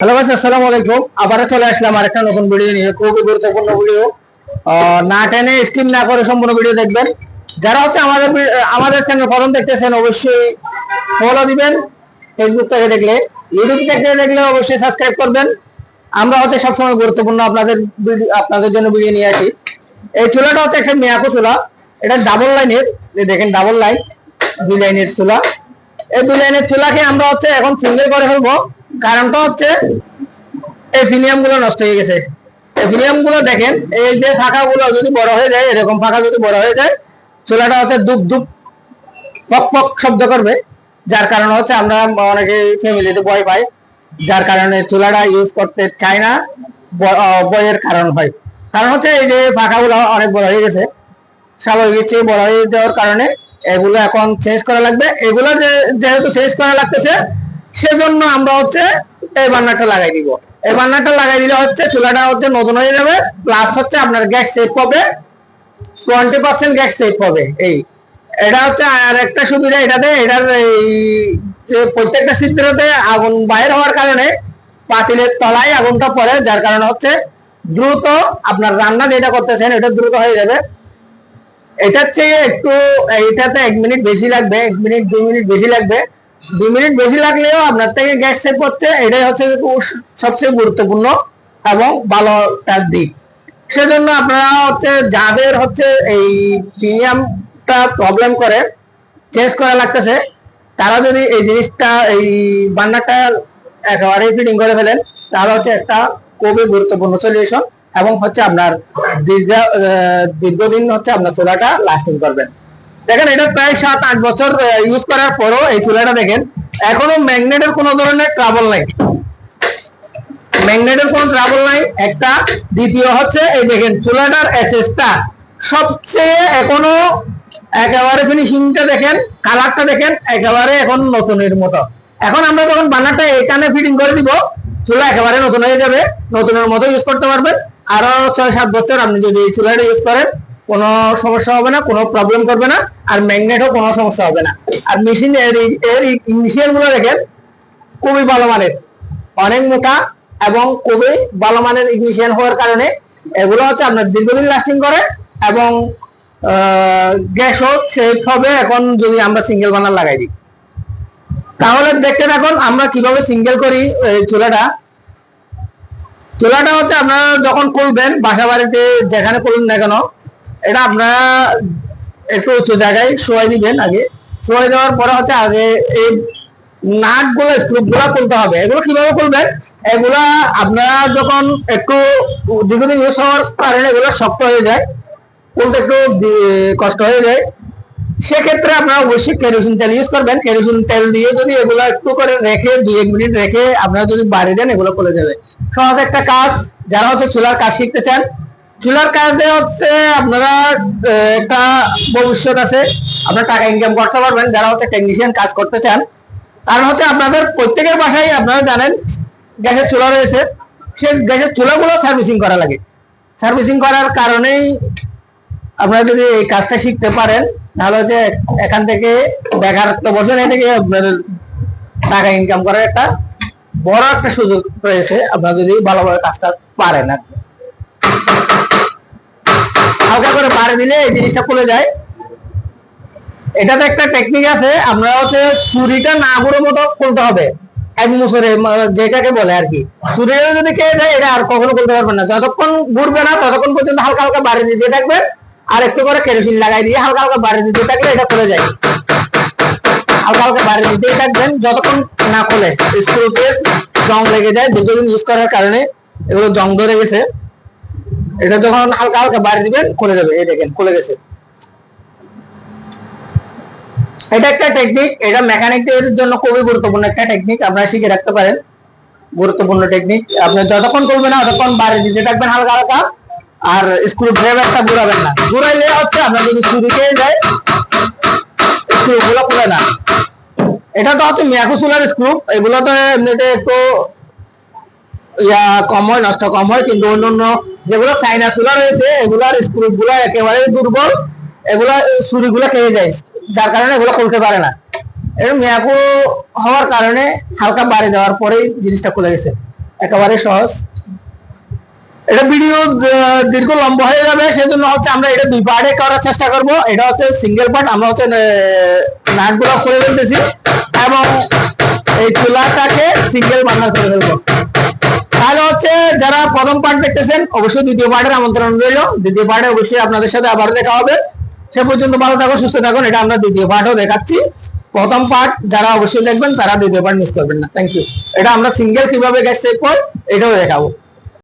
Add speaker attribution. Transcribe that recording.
Speaker 1: Hello guys, আসসালামু আলাইকুম। আবারও চলে আসলাম আরেকটা নতুন ভিডিও নিয়ে। খুবই গুরুত্বপূর্ণ ভিডিও না টেনে স্কিপ না করে সম্পূর্ণ ভিডিও দেখবেন। যারা হচ্ছে আমাদের আমাদের চ্যানেল প্রথম দেখতেছেন, অবশ্যই ফলো দিবেন ফেসবুক থেকে দেখলে। ইউটিউব থেকে দেখলে অবশ্যই সাবস্ক্রাইব করবেন। আমরা হচ্ছে সবসময় গুরুত্বপূর্ণ আপনাদের ভিডিও আপনাদের জন্য ভিডিও নিয়ে আসি। এই চুলাটা হচ্ছে একটা মিয়াকো চুলা। এটা ডাবল লাইনের দেখেন ডাবল লাইন দুই লাইনের চুলা। এই দুই লাইনের চুলাকে আমরা হচ্ছে এখন সিঙ্গেল করে ফেলব। কারণটা হচ্ছে এই ফিনিয়ামগুলো নষ্ট হয়ে গেছে। এই ফিনিয়ামগুলো দেখেন এই যে ফাঁকা গুলো যদি বড় হয়ে যায় এরকম ফাঁকা যদি বড় হয়ে যায় চুলাটা হচ্ছে দুপ দুপ পক পক শব্দ করবে। যার কারণে হচ্ছে আমরা অনেকে ফ্যামিলিতে ভয় পাই। যার কারণে চুলাটা ইউজ করতে চায় না ব- আহ, ভয়ের কারণ হয়। কারণ হচ্ছে এই যে ফাঁকা গুলো অনেক বড় হয়ে গেছে স্বাভাবিক চেয়ে বড় হয়ে যাওয়ার কারণে এগুলো এখন চেঞ্জ করা লাগবে। এগুলো যেহেতু চেঞ্জ করা লাগতেছে সেজন্য আমরা হচ্ছে এই বান্নারটা লাগাই দিব। এই বান্নারটা লাগাই দিলে হচ্ছে চুলাটা হচ্ছে নতুন হয়ে যাবে প্লাস হচ্ছে আপনার গ্যাস সেভ হবে টোয়েন্টি পার্সেন্ট গ্যাস সেভ হবে। এই, এটা হচ্ছে আর একটা সুবিধা এটাতে, এটার এই যে প্রত্যেকটা চিত্রতে আগুন বাইর হওয়ার কারণে পাতিলের তলায় আগুনটা পড়ে, যার কারণে হচ্ছে দ্রুত আপনার রান্না যেটা করতেছেন এটা দ্রুত হয়ে যাবে। এটার চেয়ে একটু এইটাতে এক মিনিট বেশি লাগবে, এক মিনিট দুই মিনিট বেশি লাগবে। দুই মিনিট বেশি লাগলেও আপনার থেকে গ্যাস সেভ করছে, এটাই হচ্ছে সবচেয়ে গুরুত্বপূর্ণ এবং ভালো তার দিক। সেজন্য আপনারা হচ্ছে যাদের হচ্ছে এই প্রিমিয়ামটা প্রবলেম করে চেঞ্জ করা লাগতেছে, তারা যদি এই জিনিসটা, এই বান্নাটা একেবারে ফিটিং করে ফেলেন, তাহলে হচ্ছে একটা খুবই গুরুত্বপূর্ণ সলিউশন এবং হচ্ছে আপনার দীর্ঘ দীর্ঘদিন হচ্ছে আপনার চুলাটা লাস্টিং করবেন। দেখেন, এটা প্রায় সাত, আট বছর ইউজ করার পরও এই চুলাটা দেখেন, এখনও ম্যাগনেটের কোনো ধরনের ট্রাবল নাই। ম্যাগনেটের কোনো ট্রাবল নাই। একটা দ্বিতীয় হচ্ছে, এই দেখেন, চুলাটার এসএসটা সবচেয়ে এখনও একেবারে ফিনিশিংটা দেখেন কালারটা দেখেন, একেবারে এখন নতুনের মতো। এখন আমরা যখন বানারটা এখানে ফিটিং করে দিব, চুলা একেবারে নতুন হয়ে যাবে, নতুনের মতো ইউজ করতে পারবেন। আরও ছয়, সাত বছর আপনি যদি এই চুলাটা ইউজ করেন কোনো সমস্যা হবে না, কোনো প্রবলেম করবে না, আর ম্যাগনেটও কোনো সমস্যা হবে না। আর মেশিন এর এর ইনিশিয়ালগুলো দেখেন, খুবই ভালো মানের। অনেক মোটা এবং খুবই ভালো মানের ইগনিশিয়ান হওয়ার কারণে এগুলো হচ্ছে আপনার দীর্ঘদিন লাস্টিং করে এবং গ্যাসও সেফ হবে এখন যদি আমরা সিঙ্গেল বানার লাগাই দিই। তাহলে দেখতে থাকুন আমরা কীভাবে সিঙ্গেল করি চুলাটা। চুলাটা হচ্ছে আপনারা যখন করবেন বাসা বাড়িতে যেখানে করুন না কেন এটা আপনারা একটু উঁচু জায়গায় শোয়াই দিবেন আগে। শোয়াই দেওয়ার পরে হচ্ছে আগে এই নাটগুলো স্ক্রুপগুলো খুলতে হবে। এগুলো কীভাবে খুলবেন? এগুলা আপনারা যখন একটু দীর্ঘদিন ইউজ হওয়ার কারণে এগুলো শক্ত হয়ে যায় খুলতে একটু কষ্ট হয়ে যায়, সেক্ষেত্রে আপনারা অবশ্যই কেরোসিন তেল ইউজ করবেন। কেরোসিন তেল দিয়ে যদি এগুলো একটু করে রেখে, দুই, এক মিনিট রেখে আপনারা যদি বাড়ি দেন, এগুলো খুলে যাবে। সহজ একটা কাজ, যারা হচ্ছে চুলার কাজ শিখতে চান চুলার কাজে হচ্ছে আপনারা একটা ভবিষ্যৎ আছে। আপনারা টাকা ইনকাম করতে পারবেন, যারা হচ্ছে টেকনিশিয়ান কাজ করতে চান। কারণ হচ্ছে আপনাদের প্রত্যেকের বাসায় আপনারা জানেন, গ্যাসের চুলা রয়েছে। সেই গ্যাসের চুলাগুলো সার্ভিসিং করা লাগে। সার্ভিসিং করার কারণেই আপনারা যদি এই কাজটা শিখতে পারেন, তাহলে হচ্ছে এখান থেকে বেকার তো বসে না থেকে আপনাদের টাকা ইনকাম করার একটা বড় একটা সুযোগ রয়েছে। আপনারা যদি ভালোভাবে কাজটা পারেন আর। হালকা করে বাড়ি দিলে এই জিনিসটা খুলে যায়। এটাতে একটা টেকনিক আছে আমরা হচ্ছে ছুরিটা না গুঁড়ো মতো খুলতে হবে। এক মুসরে যেটাকে বলে আর কি। ছুরিটা যদি খেয়ে যায়, এটা আর কখনো খুলতে পারবেন না। যতক্ষণ ঘুরবে না, ততক্ষণ পর্যন্ত হালকা হালকা বাড়ি দিতে থাকবেন। আর একটু করে কেরোসিন লাগাই দিয়ে হালকা হালকা বাড়ি দিতে থাকলে এটা খুলে যায়। হালকা হালকা বাড়ি দিতেই থাকবেন, যতক্ষণ না খোলে। স্ক্রুতে জং লেগে যায়, দীর্ঘদিন ইউজ করার কারণে এগুলো জং ধরে গেছে। এটা যখন হালকা হালকা বাড়ি দিবেন, খুলে যাবে, এই দেখেন, খুলে গেছে। এটা একটা টেকনিক এটা মেকানিকদের জন্য খুবই গুরুত্বপূর্ণ একটা টেকনিক আপনারা শিখে রাখতে পারেন। গুরুত্বপূর্ণ টেকনিক আপনি যতক্ষণ করবেন না, ততক্ষণ বাড়ি দিতে থাকবেন হালকা হালকা, আর স্ক্রু ড্রাইভারটা ঘুরাবেন না। ঘুরাইলে হচ্ছে, আপনার যদি চুরি খেয়ে যায় স্ক্রু গুলো খুলে না। এটা তো হচ্ছে মিয়াকো সোলার স্ক্রু এগুলো তো এমনিতে একটু ইয়া কম হয়, নষ্ট কম হয়, কিন্তু অন্য অন্য যেগুলো চাইনা সোলার রয়েছে এগুলার স্ক্রু গুলো একেবারে দুর্বল, এগুলা গুলো খেয়ে যায়, যার কারণে এগুলো খুলতে পারে না। এর মিয়াকো হওয়ার কারণে হালকা বাড়ি দেওয়ার পরেই জিনিসটা খুলে গেছে। একেবারে সহজ। এটা ভিডিও দীর্ঘ লম্বা হয়ে যাবে সেই জন্য হচ্ছে আমরা এটা দুই পার্টে করার চেষ্টা করব। এটা হচ্ছে সিঙ্গেল পার্ট আমরা হচ্ছে নাটগুলো করে ফেলতেছি। এবং এই চুলাটাকে সিঙ্গেল বার্নার করে ফেলব। যারা প্রথম পার্ট দেখতেছেন, অবশ্যই দ্বিতীয় পার্টের আমন্ত্রণ রইল। দ্বিতীয় পার্টে অবশ্যই আপনাদের সাথে আবার দেখা হবে। সে পর্যন্ত ভালো থাকো, সুস্থ থাকুন এটা আমরা দ্বিতীয় পার্টও দেখাচ্ছি। প্রথম পার্ট যারা অবশ্যই দেখবেন, তারা দ্বিতীয় পার্ট মিস করবেন না। থ্যাংক ইউ এটা আমরা সিঙ্গেল কীভাবে গ্যাস সেভ করি, এটাও দেখাবো।